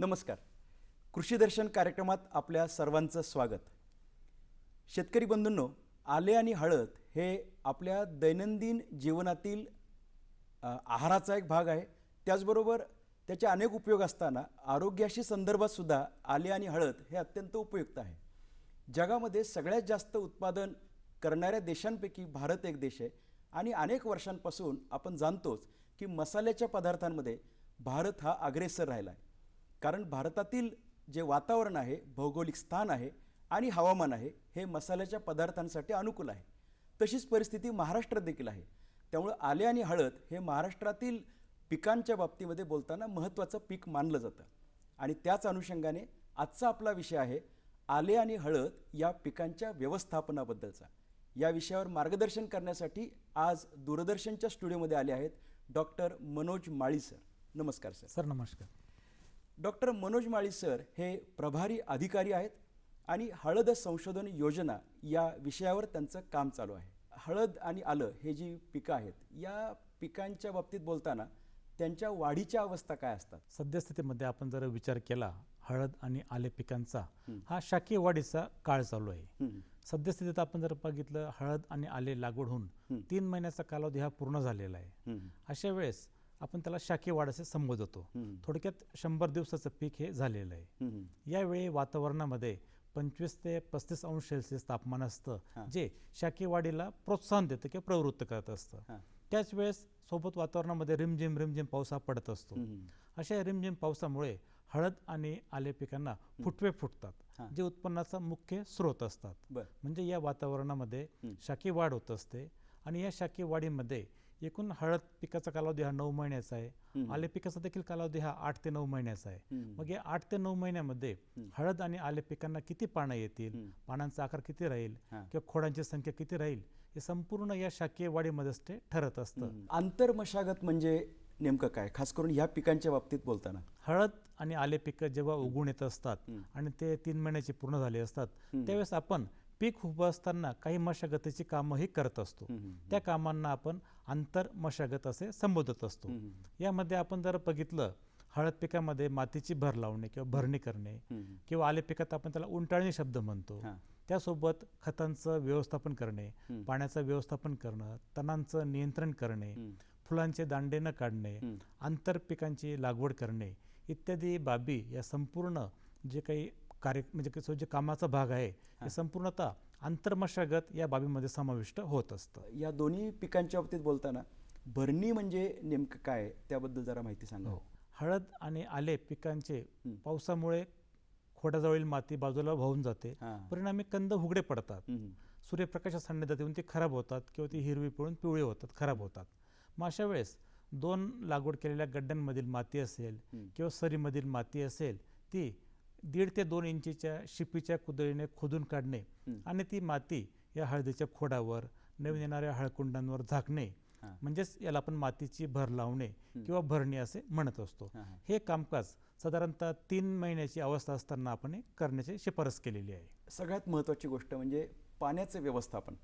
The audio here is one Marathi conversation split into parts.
नमस्कार. कृषी दर्शन कार्यक्रमात आपल्या सर्वांचं स्वागत. शेतकरी बंधूंनो आले आणि हळद हे आपल्या दैनंदिन जीवनातील आहाराचा एक भाग आहे. त्याचबरोबर त्याचे अनेक उपयोग असताना आरोग्याशी संदर्भातसुद्धा आले आणि हळद हे अत्यंत उपयुक्त आहे. जगामध्ये सगळ्यात जास्त उत्पादन करणाऱ्या देशांपैकी भारत एक देश आहे आणि अनेक वर्षांपासून आपण जाणतोच की मसाल्याच्या पदार्थांमध्ये भारत हा अग्रेसर राहिला आहे. कारण भारतातील जे वातावरण आहे भौगोलिक स्थान आहे आणि हवामान आहे हे मसाल्याच्या पदार्थांसाठी अनुकूल आहे. तशीच परिस्थिती महाराष्ट्रात देखील आहे. त्यामुळं आले आणि हळद हे महाराष्ट्रातील पिकांच्या बाबतीमध्ये बोलताना महत्त्वाचं पीक मानलं जातं. आणि त्याच अनुषंगाने आजचा आपला विषय आहे आले आणि हळद या पिकांच्या व्यवस्थापनाबद्दलचा. या विषयावर मार्गदर्शन करण्यासाठी आज दूरदर्शनच्या स्टुडिओमध्ये आले आहेत डॉक्टर मनोज माळी सर. नमस्कार सर. सर नमस्कार. डॉक्टर मनोज माळी सर हे प्रभारी अधिकारी आहेत आणि हळद संशोधन योजना या विषयावर त्यांचं काम चालू आहे. हळद आणि आलं हे जी पिकं आहेत या पिकांच्या बाबतीत बोलताना त्यांच्या वाढीच्या अवस्था काय असतात? सद्यस्थितीमध्ये आपण जर विचार केला हळद आणि आले पिकांचा हा. शाकीय वाढीचा काळ चालू आहे. सद्यस्थितीत आपण जर बघितलं हळद आणि आले लागवड होऊन तीन महिन्याचा कालावधी हा पूर्ण झालेला आहे. अशा वेळेस आपण त्याला शाकीय वाढ असे संबोधतो. थोडक्यात शंभर दिवसाचं पीक हे झालेलं आहे. यावेळी वातावरणामध्ये पंचवीस ते पस्तीस अंश सेल्सिअस तापमान असतं जे शाकीय वाढीला प्रोत्साहन देतं किंवा प्रवृत्त करत असतं. त्याच वेळेस सोबत वातावरणामध्ये रिमझिम रिमझिम पाऊस हा पडत असतो. अशा रिमझिम पावसामुळे हळद आणि आले पिकांना फुटवे फुटतात जे उत्पन्नाचा मुख्य स्रोत असतात. म्हणजे या वातावरणामध्ये शाकी वाढ होत असते आणि या शाकी वाढीमध्ये एकूण हळद पिकाचा कालावधी हा नऊ महिन्याचा आहे. आले पिकाचा देखील कालावधी हा आठ ते नऊ महिन्याचा आहे. मग या आठ ते नऊ महिन्यामध्ये हळद आणि आले पिकांना किती पानं येतील? पानांचा आकार किती राहील? किंवा खोडांची संख्या किती राहील? हे संपूर्ण या शाकीय वाढीमध्येच ते ठरत असतं. आंतरमशागत म्हणजे नेमकं काय? खास करून ह्या पिकांच्या बाबतीत बोलताना. हळद आणि आले पिकं जेव्हा उगवून येत असतात आणि ते तीन महिन्याचे पूर्ण झाले असतात त्यावेळेस आपण पीक उभं असताना काही मशागतीची कामंही करत असतो. त्या कामांना आपण आंतर मशागत असे संबोधत असतो. यामध्ये आपण जर बघितलं हळद पिकामध्ये मातीची भर लावणे किंवा भरणी करणे किंवा आले पिकात आपण त्याला उंटाळणी शब्द म्हणतो. त्यासोबत खतांचं व्यवस्थापन करणे पाण्याचं व्यवस्थापन करणं तणांचं नियंत्रण करणे फुलांचे दांडे न काढणे आंतर पिकांची लागवड करणे इत्यादी बाबी या संपूर्ण जे काही कार्य म्हणजे कसं जे कामाचा भाग आहे हे संपूर्णतः आंतरमशागत या बाबीमध्ये समाविष्ट होत असतं. या दोन्ही पिकांच्या बाबतीत बोलताना भरणी म्हणजे नेमकं काय? त्याबद्दल जरा माहिती सांगा. हो. हळद आणि आले पिकांचे पावसामुळे खोडाजवळील माती बाजूला वाहून जाते. परिणामी कंद उघडे पडतात. सूर्यप्रकाशात सान्निध्यात येऊन ते खराब होतात किंवा ती हिरवी पिळून पिवळी होतात खराब होतात. मग अशा वेळेस दोन लागवड केलेल्या गड्ड्यांमधील माती असेल किंवा सरीमधील माती असेल ती दीड ते दोन इंचीच्या शिपीच्या कुदळीने खोदून काढणे आणि ती माती या हळदीच्या खोडावर नवीन येणाऱ्या हळकुंडांवर झाकणे म्हणजेच याला आपण मातीची भर लावणे किंवा भरणी असे म्हणत असतो. हे कामकाज साधारणतः तीन महिन्याची अवस्था असताना आपण हे करण्याची शिफारस केलेली आहे. सगळ्यात महत्त्वाची गोष्ट म्हणजे पाण्याचं व्यवस्थापन.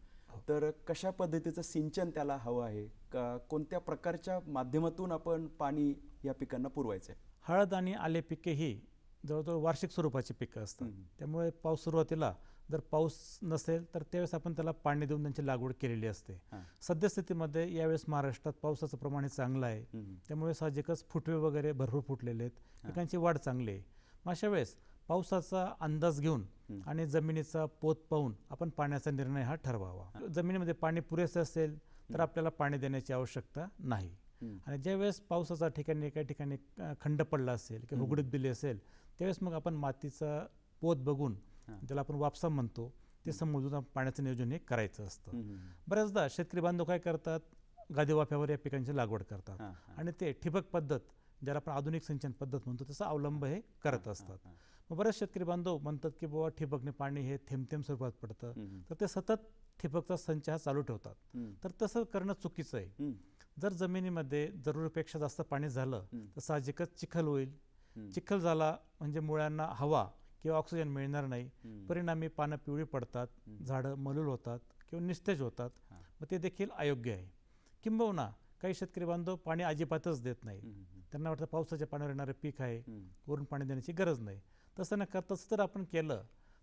तर कशा पद्धतीचं सिंचन त्याला हवं आहे? का कोणत्या प्रकारच्या माध्यमातून आपण पाणी या पिकांना पुरवायचं आहे हळद आणि आले पिके ही जवळजवळ वार्षिक स्वरूपाची पिकं असतात. त्यामुळे पाऊस सुरुवातीला जर पाऊस नसेल तर त्यावेळेस आपण त्याला पाणी देऊन त्यांची लागवड केलेली असते. सद्यस्थितीमध्ये यावेळेस महाराष्ट्रात पावसाचं प्रमाण हे चांगलं आहे. त्यामुळे साहजिकच फुटवे वगैरे भरपूर फुटलेले आहेत. पिकांची वाढ चांगली आहे. मग अशा वेळेस पावसाचा अंदाज घेऊन आणि जमिनीचा पोत पाहून आपण पाण्याचा निर्णय हा ठरवावा. जमिनीमध्ये पाणी पुरेसे असेल तर आपल्याला पाणी देण्याची आवश्यकता नाही. आणि ज्यावेळेस पावसाचा ठिकाणी काही ठिकाणी खंड पडला असेल किंवा उघडीत बिले असेल त्यावेळेस मग आपण मातीचा पोत बघून ज्याला आपण वापसा म्हणतो ते समजून पाण्याचं नियोजन हे करायचं असतं. बऱ्याचदा शेतकरी बांधव काय करतात गादी वाफ्यावर या पिकांची लागवड करतात आणि ते ठिबक पद्धत ज्याला आपण आधुनिक सिंचन पद्धत म्हणतो तसा अवलंब हे करत असतात. मग बरेच शेतकरी बांधव म्हणतात की बाबा ठिबकने पाणी हे थेंब थेंब स्वरूपात पडतं. तर ते सतत ठिबकचा संच हा चालू ठेवतात. तर तसं करणं चुकीचं आहे. जर जमिनीमध्ये जरुरीपेक्षा जास्त पाणी झालं तर साहजिकच चिखल होईल. चिखल झाला म्हणजे मुळ्यांना हवा किंवा ऑक्सिजन मिळणार नाही. परिणामी पानं पिवळी पडतात झाडं मलूल होतात किंवा निस्तेज होतात. मग ते देखील अयोग्य आहे. किंबहुना काही शेतकरी बांधव पाणी अजिबातच देत नाही. त्यांना वाटतं पावसाच्या पाण्यावर येणारं पीक आहे. वरून पाणी देण्याची गरज नाही. तसं न करता तसं जर आपण केलं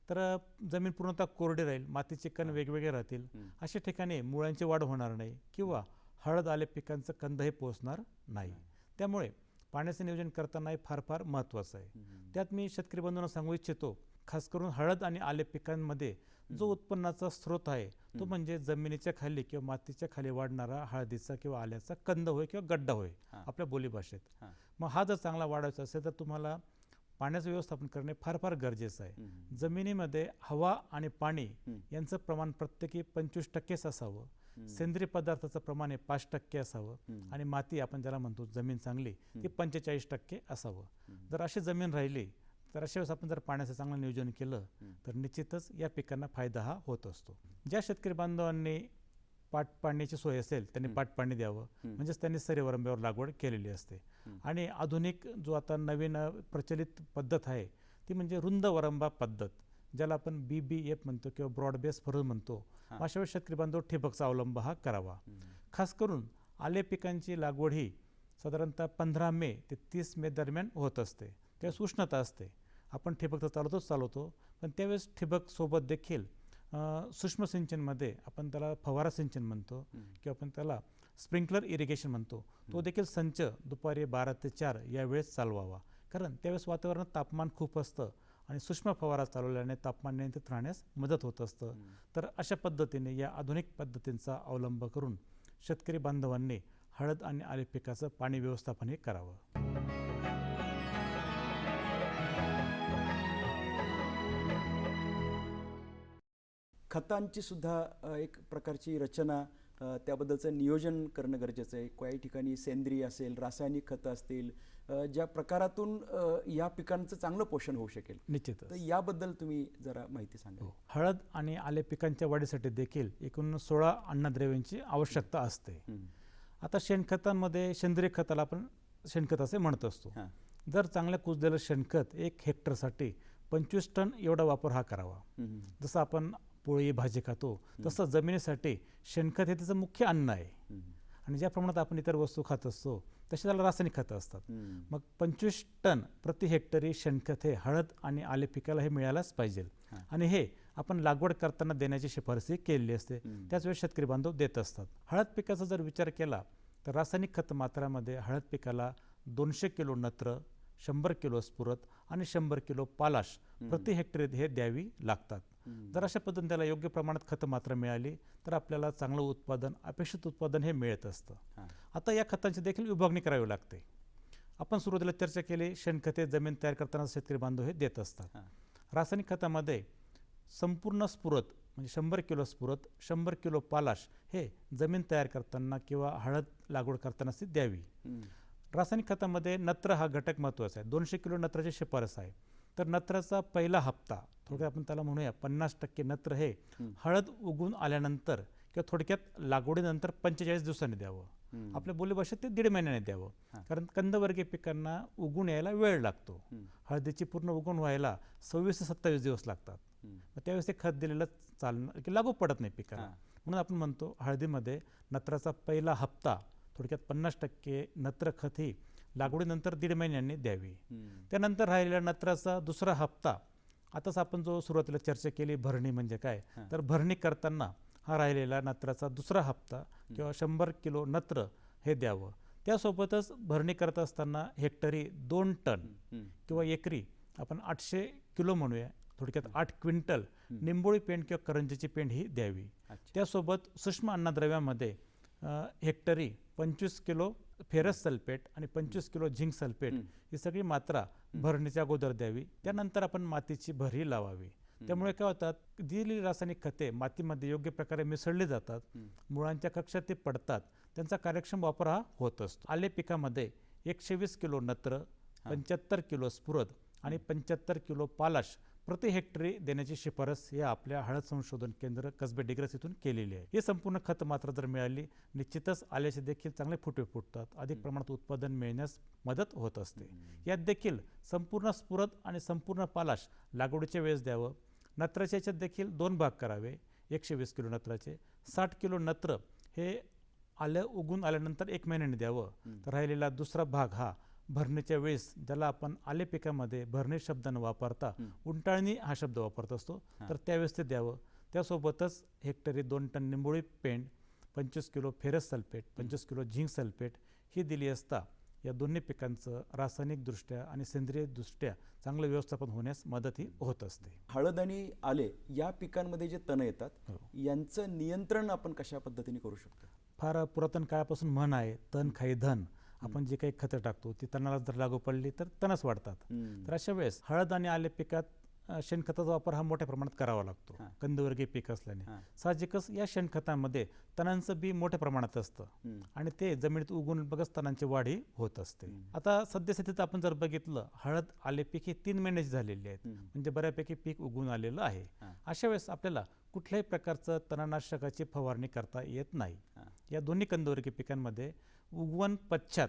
तर जमीन पूर्णतः कोरडी राहील. मातीचे कण वेगवेगळे राहतील. अशा ठिकाणी मुळांची वाढ होणार नाही. किंवा हळद आले पिकांचं कंदही पोचणार नाही. त्यामुळे पाण्याचं नियोजन करताना हे फार फार महत्त्वाचं आहे. त्यात मी शेतकरी बंधूंना सांगू इच्छितो खास करून हळद आणि आले पिकांमध्ये जो उत्पन्नाचा स्रोत आहे तो म्हणजे जमिनीच्या खाली किंवा मातीच्या खाली वाढणारा हळदीचा किंवा आल्याचा कंद होय किंवा गड्डा होय. आपल्या बोलीभाषेत. मग हा जर चांगला वाढवायचा असेल तर तुम्हाला पाण्याचं व्यवस्थापन करणे फार फार गरजेचं आहे. जमिनीमध्ये हवा आणि पाणी. यांचं प्रमाण प्रत्येकी पंचवीस टक्केच असावं. सेंद्रिय पदार्थाचं प्रमाण हे पाच टक्के असावं. आणि माती आपण ज्याला म्हणतो जमीन चांगली ती पंचेचाळीस टक्के असावं. जर अशी जमीन राहिली तर अशा वेळेस आपण जर पाण्याचं चांगलं नियोजन केलं तर निश्चितच या पिकांना फायदा हा होत असतो. ज्या शेतकरी बांधवांनी पाट पाडण्याची सोय असेल त्यांनी पाट पाणी द्यावं. म्हणजेच त्यांनी सरीवरंब्यावर लागवड केलेली असते. आणि आधुनिक जो आता नवीन प्रचलित पद्धत आहे ती म्हणजे रुंद वरंबा पद्धत. ज्याला आपण बी बी एफ म्हणतो किंवा ब्रॉड बेस फरज म्हणतो अशा वेळेस शेतकरी बांधव ठिबकचा अवलंब हा करावा. खास करून आले पिकांची लागवड ही साधारणतः पंधरा मे ते तीस मे दरम्यान होत असते. त्यावेळेस उष्णता असते. आपण ठिबक तर चालवतोच चालवतो. पण त्यावेळेस ठिबक सोबत देखील सूक्ष्म सिंचनमध्ये आपण त्याला फवारा सिंचन म्हणतो किंवा आपण त्याला स्प्रिंकलर इरिगेशन म्हणतो. तो देखील संच दुपारी बारा ते चार या वेळेस चालवावा. कारण त्यावेळेस वातावरणात तापमान खूप असतं. आणि सूक्ष्म फवारा चालवल्याने तापमान नियंत्रित राहण्यास मदत होत असतं. तर अशा पद्धतीने या आधुनिक पद्धतींचा अवलंब करून शेतकरी बांधवांनी हळद आणि आले पिकाचं पाणी व्यवस्थापन हे करावं. खतांची सुद्धा एक प्रकारची रचना त्याबद्दलचं नियोजन करणं गरजेचं आहे. काही ठिकाणी सेंद्रिय असेल रासायनिक खतं असतील ज्या प्रकारातून या पिकांचं चांगलं पोषण होऊ शकेल. निश्चितच. तर याबद्दल तुम्ही जरा माहिती सांगा हो. हळद आणि आले पिकांच्या वाढीसाठी देखील एकूण सोळा अन्नद्रव्यांची आवश्यकता असते. आता शेणखतांमध्ये सेंद्रिय खताला आपण शेणखत असे म्हणत असतो. जर चांगल्या कुजलेलं शेणखत एक हेक्टरसाठी पंचवीस टन एवढा वापर हा करावा. जसं आपण पोळी भाजी खातो तसं जमिनीसाठी शेणखत हे त्याचं मुख्य अन्न आहे. आणि ज्या प्रमाणात आपण इतर वस्तू खात असतो तसे त्याला रासायनिक खतं असतात. मग पंचवीस टन प्रति हेक्टरी शेणखत हे हळद आणि आले पिकाला हे मिळायलाच पाहिजे. आणि हे आपण लागवड करताना देण्याची शिफारसी केलेली असते हम्म. त्याच वेळेस शेतकरी बांधव देत असतात हळद पिकाचा जर विचार केला तर रासायनिक खत मात्रामध्ये हळद पिकाला दोनशे किलो नत्र शंभर किलो स्फुरत आणि शंभर किलो पालाश प्रति हेक्टरी हे द्यावी लागतात. जर अशा पद्धतीने त्याला योग्य प्रमाणात खतं मात्रा मिळाली तर आपल्याला चांगलं उत्पादन अपेक्षित उत्पादन हे मिळत असतं. आता या खतांची देखील विभागणी करावी लागते आपण सुरुवातीला चर्चा केली शेणखते जमीन तयार करताना शेतकरी बांधव हे देत असतात. रासायनिक खतामध्ये संपूर्ण स्फुरत म्हणजे शंभर किलो स्फुरत शंभर किलो पालाश हे जमीन तयार करताना किंवा हळद लागवड करताना द्यावी. रासायनिक खतामध्ये नत्र हा घटक महत्त्वाचा आहे दोनशे किलो नत्राची शिफारस आहे तर नत्राचा पहिला हप्ता थोडक्यात आपण त्याला म्हणूया पन्नास टक्के नत्र हे. हळद उगवून आल्यानंतर किंवा थोडक्यात लागवडीनंतर पंचेचाळीस दिवसांनी द्यावं. आपल्या बोलीभाषेत ते दीड महिन्याने द्यावं. कारण कंदवर्गीय पिकांना उगून यायला वेळ लागतो. हळदीची पूर्ण उगवून व्हायला सव्वीस ते सत्तावीस दिवस लागतात. मग त्यावेळेस ते खत दिलेलं चालणार की लागू पडत नाही पिकाला हां. म्हणून आपण म्हणतो हळदीमध्ये नत्राचा पहिला हप्ता थोडक्यात पन्नास टक्के नत्र खत ही लागवडीनंतर दीड महिन्यांनी द्यावी. त्यानंतर राहिलेल्या नत्राचा दुसरा हप्ता आताच आपण जो सुरुवातीला चर्चा केली भरणी म्हणजे काय. तर भरणी करताना हा राहिलेला नत्राचा दुसरा हप्ता किंवा शंभर किलो नत्र हे द्यावं त्यासोबतच भरणी करत असताना हेक्टरी दोन टन. किंवा एकरी आपण आठशे किलो म्हणूया थोडक्यात आठ क्विंटल निंबोळी पेंड किंवा करंजीची पेंड ही द्यावी. त्यासोबत सूक्ष्म अन्नद्रव्यामध्ये हेक्टरी पंचवीस किलो फेरस सल्फेट आणि पंचवीस किलो झिंक सल्फेट. ही सगळी मात्रा भरणीच्या अगोदर द्यावी. त्यानंतर आपण मातीची भरही लावावी. त्यामुळे काय होतात दिलेली रासायनिक खते मातीमध्ये योग्य प्रकारे मिसळली जातात. मुळांच्या कक्षात ते पडतात त्यांचा कार्यक्षम वापर हा होत असतो. आले पिकामध्ये एकशे वीस किलो नत्र पंच्याहत्तर किलो स्फुरद आणि पंच्याहत्तर किलो पालाश प्रति हेक्टरी देण्याची शिफारस या आपल्या हळद संशोधन केंद्र कसबे डिग्रस इथून केलेली आहे. ही संपूर्ण खत मात्रा जर मिळाली निश्चितच आल्याचे देखील चांगले फुटे फुटतात. अधिक प्रमाणात उत्पादन मिळण्यास मदत होत असते. यात देखील संपूर्ण स्फुरद आणि संपूर्ण पालाश लागवडीच्या वेळेस द्यावं. नत्राच्या याच्यात देखील दोन भाग करावे. एकशे वीस किलो नत्राचे साठ किलो नत्र हे आलं उगून आल्यानंतर एक महिन्याने द्यावं. तर राहिलेला दुसरा भाग हा भरणीच्या वेळेस ज्याला आपण आले पिकामध्ये भरणे शब्द न वापरता उंटाळणी हा शब्द वापरत असतो तर त्यावेळेस ते द्यावं. त्यासोबतच हेक्टरी दोन टन निंबोळी पेंड पंचवीस किलो फेरस सल्फेट पंचवीस किलो झिंक सल्फेट ही दिली असता या दोन्ही पिकांचं रासायनिकदृष्ट्या आणि सेंद्रियदृष्ट्या चांगलं व्यवस्थापन होण्यास मदतही होत असते. हळद आणि आले या पिकांमध्ये जे तण येतात हो. यांचं नियंत्रण आपण कशा पद्धतीने करू शकतो? फार पुरातन काळापासून म्हण आहे तण खाई धन. आपण जे काही खतं टाकतो ती तणाला जर लागू पडली तर तणच वाढतात. तर अशा वेळेस हळद आणि आले पिकात शेणखताचा वापर हा मोठ्या प्रमाणात करावा लागतो. कंदवर्गीय पीक असल्याने. साहजिकच या शेणखतामध्ये तणांचं बी मोठ्या प्रमाणात असतं. आणि ते जमिनीत उगून बघच तणांची वाढ ही होत असते आता सद्यस्थितीत आपण जर बघितलं हळद आले पीक हे तीन महिन्याची झालेली आहेत. म्हणजे बऱ्यापैकी पीक उगून आलेलं आहे. अशा वेळेस आपल्याला कुठल्याही प्रकारचं तणनाशकाची फवारणी करता येत नाही. या दोन्ही कंदवर्गीय पिकांमध्ये उगवण पश्चात.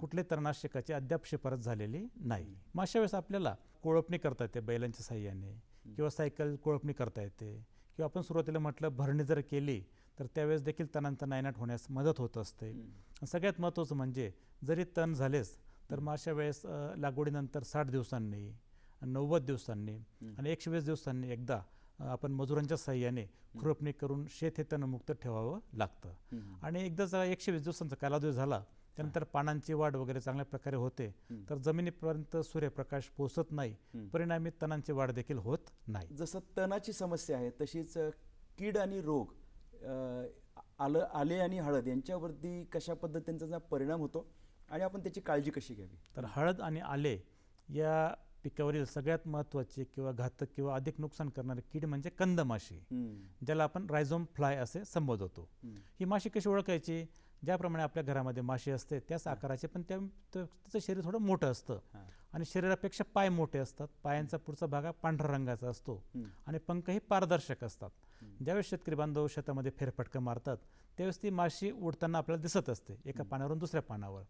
कुठल्याही तणनाशकाची अद्याप शिफारस झालेली नाही मग अशा वेळेस आपल्याला कोळपणी करता येते बैलांच्या साह्याने किंवा सायकल कोळपणी करता येते किंवा आपण सुरुवातीला म्हटलं भरणी जर केली तर त्यावेळेस देखील तणांचा नायनाट होण्यास मदत होत असते. सगळ्यात महत्त्वाचं म्हणजे जरी तण झालेच तर मग अशा वेळेस लागवडीनंतर साठ दिवसांनी नव्वद दिवसांनी आणि एकशे वीस दिवसांनी एकदा आपण मजुरांच्या साह्याने खुरपणी करून शेत हे तणमुक्त ठेवावं लागतं. आणि एकदा जर एकशे वीस दिवसांचा कालावधी झाला त्यानंतर पानांची वाढ वगैरे चांगल्या प्रकारे होते. तर जमिनीपर्यंत सूर्यप्रकाश पोचत नाही. परिणामी तणांची वाढ देखील होत नाही जसं तणाची समस्या आहे तशीच कीड आणि रोग आलं आले आणि हळद यांच्यावरती कशा पद्धतीने त्याचा परिणाम होतो आणि आपण त्याची काळजी कशी घ्यावी तर हळद आणि आले या पिकावरील सगळ्यात महत्त्वाची किंवा घातक किंवा अधिक नुकसान करणारी कीड म्हणजे कंदमाशी. ज्याला आपण रायझोम फ्लाय असे संबोधतो. हम्म. ही माशी कशी ओळखायची? ज्याप्रमाणे आपल्या घरामध्ये माशी असते त्याच आकाराचे पण त्या त्या- तिचं शरीर थोडं मोठं असतं. हां. आणि शरीरापेक्षा पाय मोठे असतात. पायांचा पुढचा भाग हा पांढऱ्या रंगाचा असतो. आणि पंखही पारदर्शक असतात. ज्यावेळेस शेतकरी बांधव शेतामध्ये फेरफटका मारतात त्यावेळेस ती माशी उडताना आपल्याला दिसत असते एका पानावरून दुसऱ्या पानावर.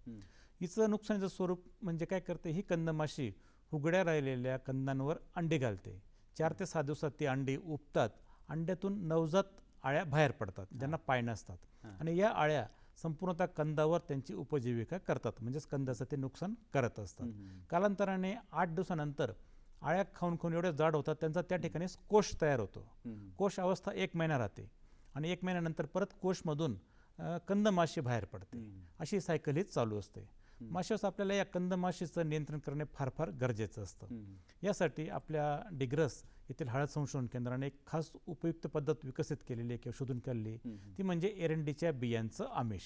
हिचं नुकसानीचं स्वरूप म्हणजे काय करते? ही कंदमाशी उघड्या राहिलेल्या कंदांवर अंडी घालते. चार ते सहा दिवसात ती अंडी उपतात अंड्यातून नवजात आळ्या बाहेर पडतात. ज्यांना पाय नसतात. आणि या आळ्या संपूर्णतः कंदावर त्यांची उपजीविका करतात. म्हणजेच कंदाचं ते नुकसान करत असतात. कालांतराने आठ दिवसानंतर आळ्या खाऊन खाऊन एवढे जाड होतात. त्यांचा त्या ठिकाणी कोश तयार होतो. कोश अवस्था एक महिना राहते. आणि एक महिन्यानंतर परत कोशमधून कंदमाशी बाहेर पडते. अशी सायकल ही चालू असते. माशास आपल्याला या कंदमाशीचं नियंत्रण करणे फार फार गरजेचं असतं. यासाठी आपल्या डिग्रस येथील हळद संशोधन केंद्राने एक खास उपयुक्त पद्धत विकसित केलेली आहे किंवा शोधून काढली. ती म्हणजे एरंडीच्या बियांचं आमिष.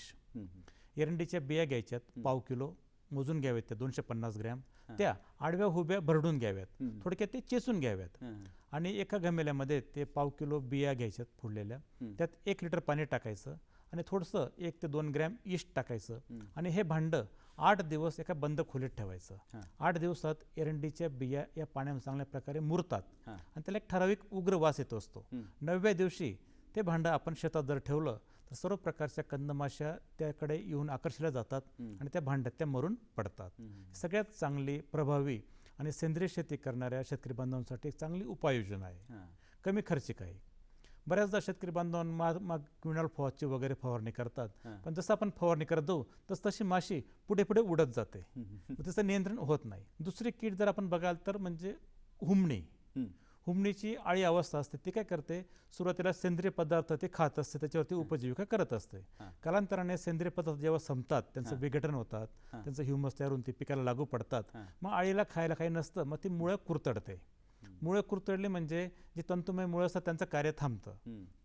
एरंडीच्या बिया घ्यायच्यात पाव किलो मोजून घ्याव्यात त्या दोनशे पन्नास ग्रॅम. त्या आडव्या हुब्या भरडून घ्याव्यात. थोडक्यात ते चेचून घ्याव्यात. आणि एका घमेल्यामध्ये ते पाव किलो बिया घ्यायच्यात फोडलेल्या. त्यात एक लिटर पाणी टाकायचं आणि थोडंसं एक ते दोन ग्रॅम इस्ट टाकायचं. आणि हे भांडं आठ दिवस एका बंद खोलीत ठेवायचं. आठ दिवसात एरंडीच्या बिया या पाण्यात चांगल्या प्रकारे मुरतात. आणि त्याला एक ठराविक उग्र वास येत असतो. नवव्या दिवशी ते भांडं आपण शेतात जर ठेवलं तर सर्व प्रकारच्या कंदमाशा त्याकडे येऊन आकर्षल्या जातात. आणि त्या भांड्यात त्या मरून पडतात. सगळ्यात चांगली प्रभावी आणि सेंद्रिय शेती करणाऱ्या शेतकरी बांधवांसाठी एक चांगली उपाययोजना आहे. कमी खर्चिक आहे बऱ्याचदा शेतकरी बांधवांना मग क्विनॉल फवाची वगैरे फवारणी करतात. पण जसं आपण फवारणी करत जाऊ तस तशी माशी पुढे पुढे उडत जाते त्याचं नियंत्रण होत नाही दुसरी कीड जर आपण बघाल तर म्हणजे हुमणी. हुमणीची आळी अवस्था असते ती काय करते सुरुवातीला सेंद्रिय पदार्थ ते खात असते त्याच्यावरती उपजीविका करत असते. कालांतराने सेंद्रिय पदार्थ जेव्हा संपतात त्यांचं. विघटन होतात. त्यांचं ह्युमस तयार होऊन ते पिकाला लागू पडतात. मग आळीला खायला काही नसतं मग ती मुळं कुरतडते मुळं कुरतडली म्हणजे जे तंतुमय मुळं असतात त्यांचं कार्य थांबतं.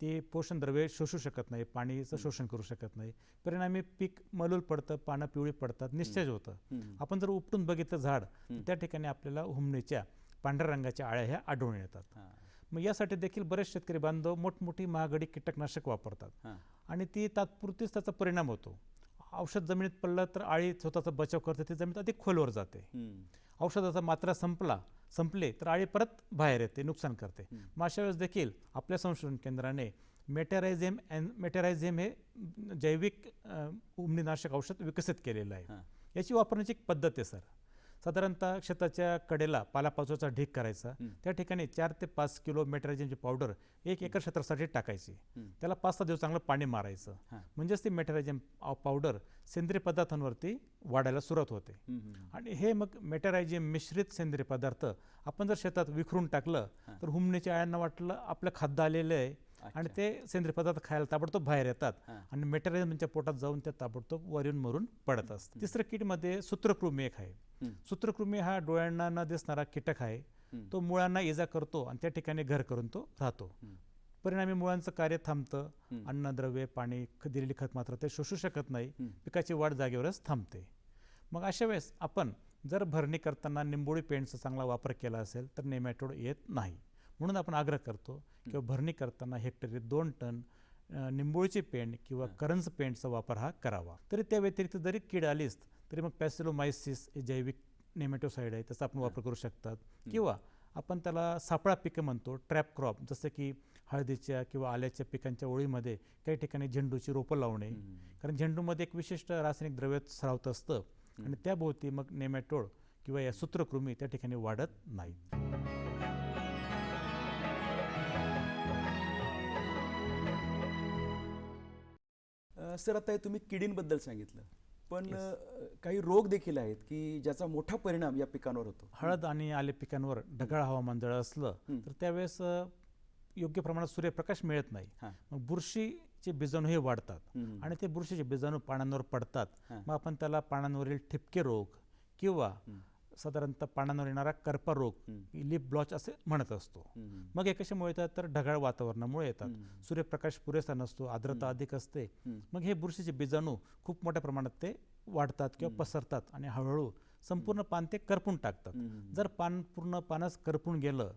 ते पोषण द्रव्ये शोषू शकत नाही पाणीचं शोषण करू शकत नाही परिणामी पीक मलूल पडतं पानं पिवळी पडतात निश्चय होतं. आपण जर उपटून बघितलं झाड त्या ठिकाणी आपल्याला हुमणीच्या पांढऱ्या रंगाच्या आळ्या ह्या आढळून येतात. मग यासाठी देखील बरेच शेतकरी बांधव मोठमोठी महागडी कीटकनाशक वापरतात. आणि ती तात्पुरतीच त्याचा परिणाम होतो औषध जमिनीत पडलं तर आळी स्वतःचा बचाव करते ती जमिनीत अधिक खोलवर जाते. औषधाचा मात्रा संपला संपले तर आळी परत बाहेर येते नुकसान करते. मग अशा वेळेस देखील आपल्या संशोधन केंद्राने मेटॅरायझेम अँड मेटॅरायझेम हे जैविक अ, उमणीनाशक औषध विकसित केलेलं आहे. याची वापरण्याची एक पद्धत आहे सर. साधारणतः शेताच्या कडेला पालापाचोचा ढीक करायचा. त्या ठिकाणी चार ते पाच किलो मेट्रायझिनची पावडर एक एकर क्षेत्रासाठी टाकायची. त्याला पाच सहा दिवस चांगलं पाणी मारायचं. म्हणजेच ती मेटरायझिन पावडर सेंद्रिय पदार्थांवरती वाढायला सुरुवात होते. आणि हे मग मेटरायझियम मिश्रित सेंद्रिय पदार्थ आपण जर शेतात विखरून टाकलं. तर हुमणीच्या आयांना वाटलं आपलं खाद्य आलेलं आहे आणि. ते सेंद्रिय पदार्थ खायला ताबडतोब बाहेर येतात. आणि मेटरायझियमच्या पोटात जाऊन ते ताबडतोब वर येऊन मरून पडत असतात तिसरं किटमध्ये सूत्रकृमी एक आहे. सूत्रकृमी हा डोळ्यांना न दिसणारा कीटक आहे. तो मुळांना इजा करतो आणि त्या ठिकाणी घर करून तो राहतो. परिणामी मुळांचं कार्य थांबतं. अन्नद्रव्ये पाणी दिलेली खत मात्र ते शोषू शकत नाही. पिकाची वाढ जागेवरच थांबते मग अशा वेळेस आपण जर भरणी करताना निंबोळी पेंटचा चांगला वापर केला असेल तर नेमॅटोड येत नाही म्हणून आपण आग्रह करतो किंवा भरणी करताना हेक्टरी दोन टन निंबोळीची पेंट किंवा. करंज पेंटचा वापर हा करावा. तरी त्या व्यतिरिक्त जरी कीड आलीच तरी मग पॅसिलोमायसिस हे जैविक नेमॅटोसाईड आहे त्याचा आपण. वापर करू शकतात किंवा आपण त्याला सापळा पिकं म्हणतो ट्रॅप क्रॉप जसं की हळदीच्या किंवा आल्याच्या पिकांच्या ओळीमध्ये काही ठिकाणी झेंडूची रोपं लावणे. कारण झेंडूमध्ये एक विशिष्ट रासायनिक द्रव्य स्रावत असतं आणि त्याभोवती मग नेमॅटोड किंवा या सूत्रकृमी त्या ठिकाणी वाढत नाही. सर आता हे तुम्ही किडींबद्दल सांगितलं पण काही रोग देखील आहेत की ज्याचा मोठा परिणाम या पिकांवर होतो हळद आणि आले पिकांवर ढगाळ हवामान जर असलं. तर त्यावेळेस योग्य प्रमाणात सूर्यप्रकाश मिळत नाही. मग बुरशीचे बीजाणू हे वाढतात. आणि ते बुरशीचे बीजाणू पानांवर पडतात. मग आपण त्याला पानांवरील ठिपके रोग किंवा. साधारणतः पानांवर येणारा करपा रोग हं. लिप ब्लॉच असे म्हणत असतो. मग हे कशामुळे येतात तर ढगाळ वातावरणामुळे येतात. सूर्यप्रकाश पुरेसा नसतो आर्द्रता. अधिक असते. मग हे बुरशीचे बीजाणू खूप मोठ्या प्रमाणात ते वाढतात किंवा. पसरतात आणि हळूहळू संपूर्ण पान ते करपून टाकतात. जर पान पूर्ण पानच करपून गेलं.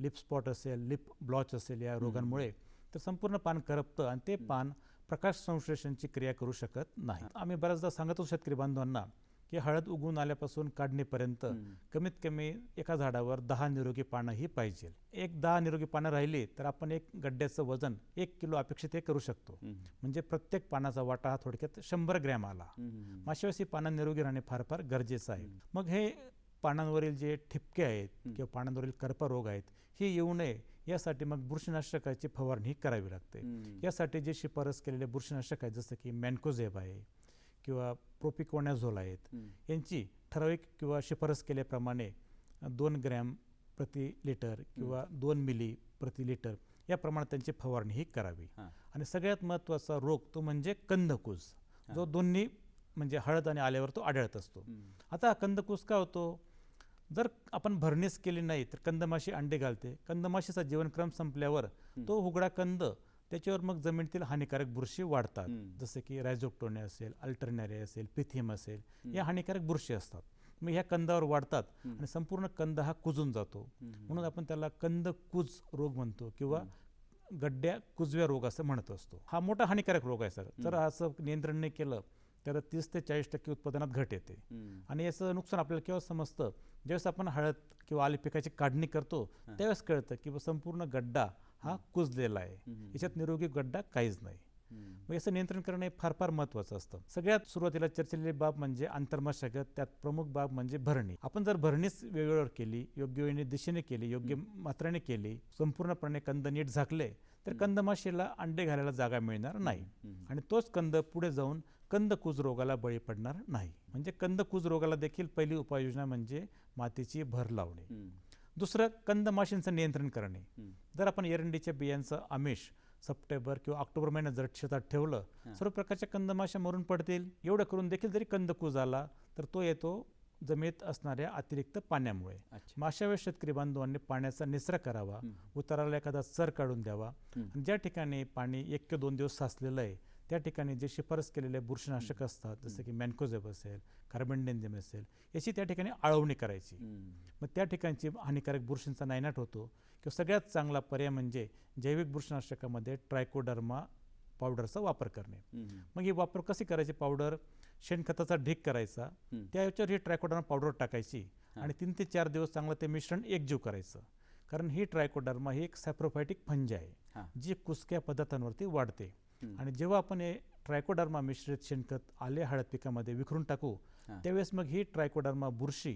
लिप स्पॉट असेल लिप ब्लॉच असेल या रोगांमुळे तर संपूर्ण पान करपतं आणि ते पान प्रकाश संश्लेषणची क्रिया करू शकत नाही आम्ही बऱ्याचदा सांगतो शेतकरी बांधवांना की हळद उगवून आल्यापासून काढणीपर्यंत. कमीत कमी एका झाडावर दहा निरोगी पानं ही पाहिजे एक दहा निरोगी पानं राहिली तर आपण एक गड्ड्याचं वजन एक किलो अपेक्षित हे करू शकतो. म्हणजे प्रत्येक पानाचा वाटा हा थोडक्यात शंभर ग्रॅम आला हम्म. माशावेळेस ही पानं निरोगी राहणे फार फार गरजेचं आहे मग हे पानांवरील जे ठिपके आहेत. किंवा पानांवरील करपा रोग आहेत हे येऊ नये यासाठी मग बुरशीनाशकाची फवारणी करावी लागते. यासाठी जे शिफारस केलेले बुरशीनाशक आहेत जसं की मॅन्कोझेब आहे किंवा प्रोपिकोनॅझोल आहेत. यांची ठराविक किंवा शिफारस केल्याप्रमाणे दोन ग्रॅम प्रति लिटर किंवा दोन मिली प्रति लिटर या प्रमाणात त्यांची फवारणी ही करावी. आणि सगळ्यात महत्त्वाचा रोग तो म्हणजे कंदकूज जो. दोन्ही म्हणजे हळद आणि आल्यावर तो आढळत असतो. आता हा कंदकूज का होतो जर आपण भरणीच केली नाही तर कंदमाशी अंडे घालते कंदमाशीचा जीवनक्रम संपल्यावर. तो उघडा कंद त्याच्यावर मग जमिनीतील हानिकारक बुरशी वाढतात. जसे की रायझोक्टोने असेल अल्टरनॅरे असेल पिथियम असेल. या हानिकारक बुरशी असतात मग ह्या कंदावर वाढतात. आणि संपूर्ण कंद हा कुजून जातो. म्हणून आपण त्याला कंद कुज रोग म्हणतो किंवा गड्ड्या कुजव्या रोग असं म्हणत असतो हा मोठा हानिकारक रोग आहे सर जर असं नियंत्रण नाही केलं तर तीस ते चाळीस टक्के उत्पादनात घट येते. आणि याचं नुकसान आपल्याला केव्हा समजतं ज्यावेळेस आपण हळद किंवा आली पिकाची काढणी करतो. त्यावेळेस कळतं की संपूर्ण गड्डा हा कुजलेला आहे. याच्यात निरोगी गड्डा काहीच नाही. मग याचं नियंत्रण करणं हे फार फार महत्त्वाचं असतं. सगळ्यात सुरुवातीला चर्चेलेली बाब म्हणजे आंतरमशागत त्यात प्रमुख बाब म्हणजे भरणी. आपण जर भरणीच वेळेवर केली योग्य वेळेने दिशेने केली योग्य मात्रेने केली संपूर्णपणे कंद नीट झाकले तर कंदमाशीला अंडे घालायला जागा मिळणार नाही. आणि तोच कंद पुढे जाऊन कंदकूज रोगाला बळी पडणार नाही. म्हणजे कंदकूज रोगाला देखील पहिली उपाययोजना म्हणजे मातीची भर लावणे. दुसरं कंदमाशींचं नियंत्रण करणे. जर आपण एरंडीच्या बियांचं आमिष सप्टेंबर किंवा ऑक्टोबर महिन्यात जर शेतात ठेवलं. सर्व प्रकारच्या कंदमाशा मरून पडतील एवढं करून देखील जरी कंदकूज आला तर तो येतो जमिनीत असणाऱ्या अतिरिक्त पाण्यामुळे माशा वेळेस शेतकरी बांधवांनी पाण्याचा निचरा करावा. उताराला एखादा चर काढून द्यावा. आणि ज्या ठिकाणी पाणी एक किंवा दोन दिवस साचलेलं आहे त्या ठिकाणी जे शिफारस केलेले बुरशीनाशक असतात जसं की मॅन्कोझेब असेल कार्बनडेन्झिम असेल याची त्या ठिकाणी आळवणी करायची. मग त्या ठिकाणची हानिकारक बुरशींचा नायनाट होतो किंवा सगळ्यात चांगला पर्याय म्हणजे जैविक बुरशीनाशकामध्ये ट्रायकोडर्मा पावडरचा वापर करणे. मग ही वापर कशी करायची पावडर शेणखताचा ढीक करायचा. त्याच्यावर ही ट्रायकोडर्मा पावडर टाकायची. आणि तीन ते चार दिवस चांगलं ते मिश्रण एकजीव करायचं कारण ही ट्रायकोडर्मा ही एक सॅप्रोफायटिक फंज आहे. जी कुसक्या पदार्थांवरती वाढते. आणि जेव्हा आपण हे ट्रायकोडर्मा मिश्रित शेणखत आले हळद पिकामध्ये विखरून टाकू. त्यावेळेस मग ही ट्रायकोडर्मा बुरशी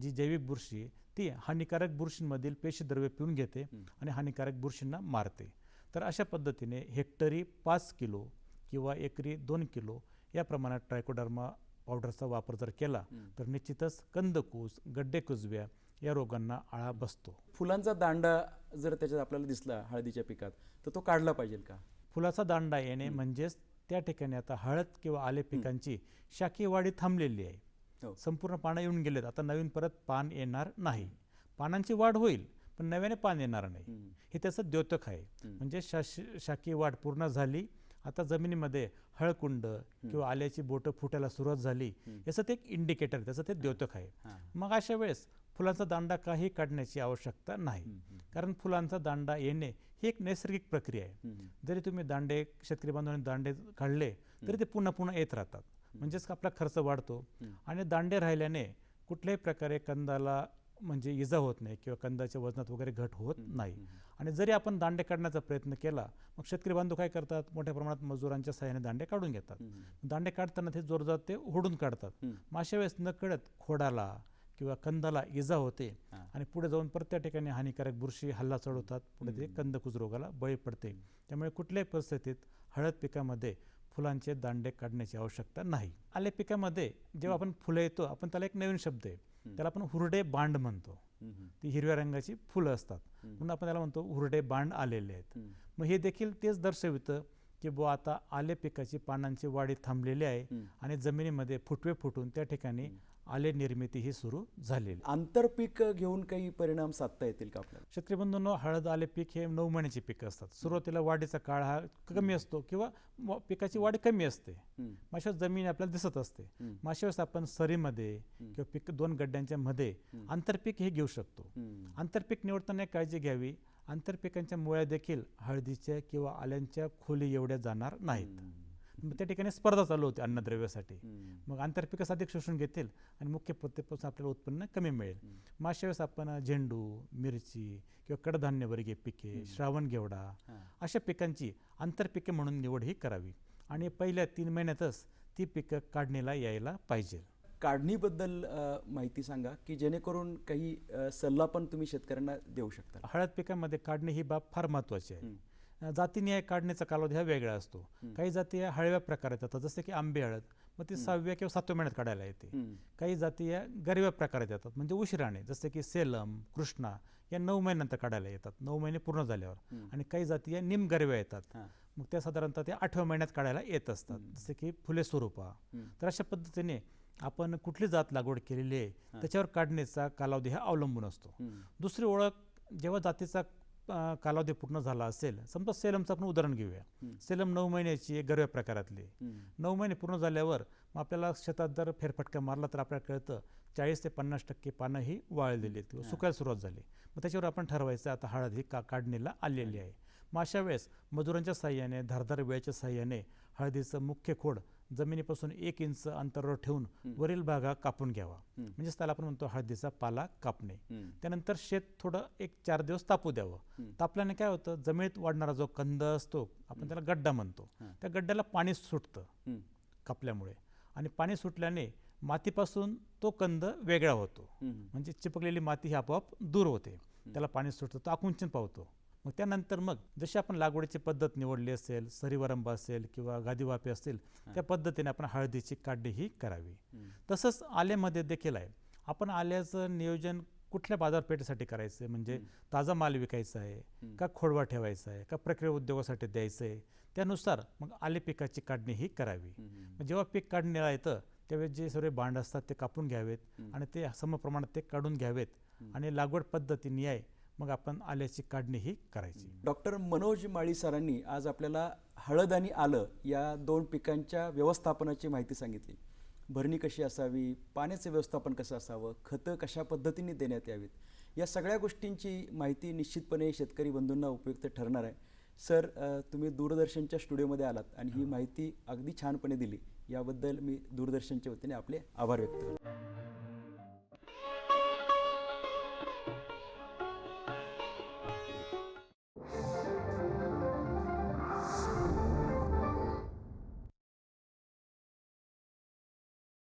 जी जैविक बुरशी आहे, ती हानिकारक बुरशींमधील पेशीद्रव्य पिऊन घेते आणि हानिकारक बुरशींना मारते. तर अशा पद्धतीने हेक्टरी पाच किलो किंवा एकरी दोन किलो या प्रमाणात ट्रायकोडर्मा पावडरचा वापर जर केला तर निश्चितच कंदकूस गड्डे कुजव्या या रोगांना आळा बसतो. फुलांचा दांडा जर त्याच्यात आपल्याला दिसला हळदीच्या पिकात तर तो काढला पाहिजे का? फुलाचा दांडा येणे म्हणजेच त्या ठिकाणी आता हळद किंवा आले पिकांची शाखीय वाढी थांबलेली आहे. हो. संपूर्ण पानं येऊन गेलेत. आता नवीन परत पान येणार नाही. पानांची वाढ होईल पण नव्याने पान येणार नाही. हे त्याचं द्योतक आहे. म्हणजे शाश शाखीय वाढ पूर्ण झाली आता जमिनीमध्ये हळकुंड किंवा आल्याची बोटं फुटायला सुरुवात झाली याचं ते एक इंडिकेटर त्याचं ते द्योतक आहे. मग अशा वेळेस फुलांचा दांडा काही काढण्याची आवश्यकता नाही. कारण फुलांचा दांडा येणे ही एक नैसर्गिक प्रक्रिया आहे. जरी तुम्ही दांडे शेतकरी बांधवांनी दांडे काढले तरी ते पुन्हा पुन्हा येत राहतात. म्हणजेच का आपला खर्च वाढतो. आणि दांडे राहिल्याने कुठल्याही प्रकारे कंदाला म्हणजे इजा होत नाही किंवा कंदाच्या वजनात वगैरे घट होत नाही. आणि जरी आपण दांडे काढण्याचा प्रयत्न केला मग शेतकरी बांधव काय करतात? मोठ्या प्रमाणात मजुरांच्या सहाय्याने दांडे काढून घेतात. दांडे काढताना ते जोरदार ते ओढून काढतात. मग अशा वेळेस नकळत खोडाला किंवा कंदाला इजा होते. आणि पुढे जाऊन परत त्या ठिकाणी हानिकारक बुरशी हल्ला चढवतात. पुढे ते कंदकुज रोगाला बळी पडते. त्यामुळे कुठल्याही परिस्थितीत हळद पिकामध्ये फुलांचे दांडे काढण्याची आवश्यकता नाही. आले पिकामध्ये जेव्हा आपण फुलं येतो आपण त्याला एक नवीन शब्द आहे. त्याला आपण हुरडे बांड म्हणतो. ती हिरव्या रंगाची फुलं असतात. म्हणून आपण त्याला म्हणतो हुरडे बांड आलेले आहेत. मग हे देखील तेच दर्शवितं की बुवा आता आले पिकाची पानांची वाढी थांबलेली आहे. आणि जमिनीमध्ये फुटवे फुटून त्या ठिकाणी आले निर्मिती ही सुरू झालेली. आंतरपीक घेऊन काही परिणाम साधता येतील का आपल्याला? शेतकरी बंधूंनो हळद आले पीक हे नऊ महिन्याची पिकं असतात. सुरुवातीला वाढीचा काळ हा कमी असतो किंवा पिकाची वाढ कमी असते. माशा जमीन आपल्याला दिसत असते. हम्म. माशा वेळेस आपण सरीमध्ये किंवा पीक दोन गड्ड्यांच्या मध्ये आंतरपीक हे घेऊ शकतो. आंतरपीक निवडताना काळजी घ्यावी. आंतरपिकांच्या मुळ्या देखील हळदीच्या किंवा आल्यांच्या खोली एवढ्या जाणार नाहीत. मग त्या ठिकाणी स्पर्धा चालू होती अन्नद्रव्यासाठी. मग आंतरपिकच अधिक शोषून घेतील आणि मुख्य प्रत्येकपासून आपल्याला उत्पन्न कमी मिळेल. मग अशा वेळेस आपण झेंडू मिरची किंवा कडधान्य वर्गीय पिके श्रावण घेवडा. अशा पिकांची आंतरपिके म्हणून निवड ही करावी आणि पहिल्या तीन महिन्यातच ती पिकं काढणीला यायला पाहिजे. काढणीबद्दल माहिती सांगा की जेणेकरून काही सल्ला पण तुम्ही शेतकऱ्यांना देऊ शकता. हळद पिकामध्ये काढणे ही बाब फार महत्त्वाची आहे. अं, जातीनिहाय काढण्याचा कालावधी हा वेगळा असतो. काही जाती या हळव्या प्रकारात येतात. जसे की आंबे हळद. मग ती सहाव्या किंवा सातव्या महिन्यात काढायला येते. काही जाती या गरव्या प्रकारात येतात. म्हणजे उशिराने. जसे की सेलम कृष्णा या नऊ महिन्यानंतर काढायला येतात. नऊ महिने पूर्ण झाल्यावर. आणि काही जाती या निम गरव्या येतात. मग त्या साधारणतः त्या आठव्या महिन्यात काढायला येत असतात. जसे की फुले स्वरूपा. तर अशा पद्धतीने आपण कुठली जात लागवड केलेली आहे त्याच्यावर काढण्याचा कालावधी हा अवलंबून असतो. दुसरी ओळख जेव्हा जातीचा कालावधी पूर्ण झाला असेल समजा सेलमचं आपण उदाहरण घेऊया. सेलम नऊ महिन्याची आहे गरव्या प्रकारातली. नऊ महिने पूर्ण झाल्यावर मग आपल्याला शेतात जर फेरफटका मारला तर आपल्याला कळतं चाळीस ते पन्नास टक्के पानं ही वाळलेली आहेत किंवा सुकायला सुरुवात झाली. मग त्याच्यावर आपण ठरवायचं आता हळद ही का काढणीला आलेली आहे. मग अशा वेळेस मजुरांच्या साह्याने धारदार वेळेच्या साह्याने हळदीचं मुख्य खोड जमिनीपासून एक इंच अंतरावर ठेवून वरील भागा कापून घ्यावा. म्हणजेच त्याला आपण म्हणतो हळदीचा पाला कापणे. त्यानंतर शेत थोडं एक चार दिवस तापू द्यावं. तापल्याने काय होतं? जमिनीत वाढणारा जो कंद असतो आपण त्याला गड्डा म्हणतो. त्या गड्ड्याला पाणी सुटतं. कापल्यामुळे. आणि पाणी सुटल्याने मातीपासून तो कंद वेगळा होतो. म्हणजे चिपकलेली माती ही आपोआप दूर होते. त्याला पाणी सुटतं तो आकुंचन पावतो. मग त्यानंतर मग जशी आपण लागवडीची पद्धत निवडली असेल सरीवरंब असेल किंवा गादीवापे असतील त्या पद्धतीने आपण हळदीची काढणी ही करावी. तसंच आल्यामध्ये देखील आहे आपण आल्याचं नियोजन कुठल्या बाजारपेठेसाठी करायचं आहे? म्हणजे ताजा माल विकायचा आहे का खोडवा ठेवायचा आहे का प्रक्रिया उद्योगासाठी द्यायचं आहे? त्यानुसार मग आले पिकाची काढणी ही करावी. जेव्हा पीक काढणीला येतं त्यावेळेस जे सर्व बांड असतात ते कापून घ्यावेत आणि ते समप्रमाणात ते काढून घ्यावेत आणि लागवड पद्धतीने आहे मग आपण आल्याची काढणी ही करायची. डॉक्टर मनोज माळी सरांनी आज आपल्याला हळद आणि आलं या दोन पिकांच्या व्यवस्थापनाची माहिती सांगितली. भरणी कशी असावी पाण्याचं व्यवस्थापन कसं असावं खतं कशा पद्धतीने देण्यात यावीत या सगळ्या गोष्टींची माहिती निश्चितपणे शेतकरी बंधूंना उपयुक्त ठरणार आहे. सर तुम्ही दूरदर्शनच्या स्टुडिओमध्ये आलात आणि ही. माहिती अगदी छानपणे दिली. याबद्दल मी दूरदर्शनच्या वतीने आपले आभार व्यक्त करतो.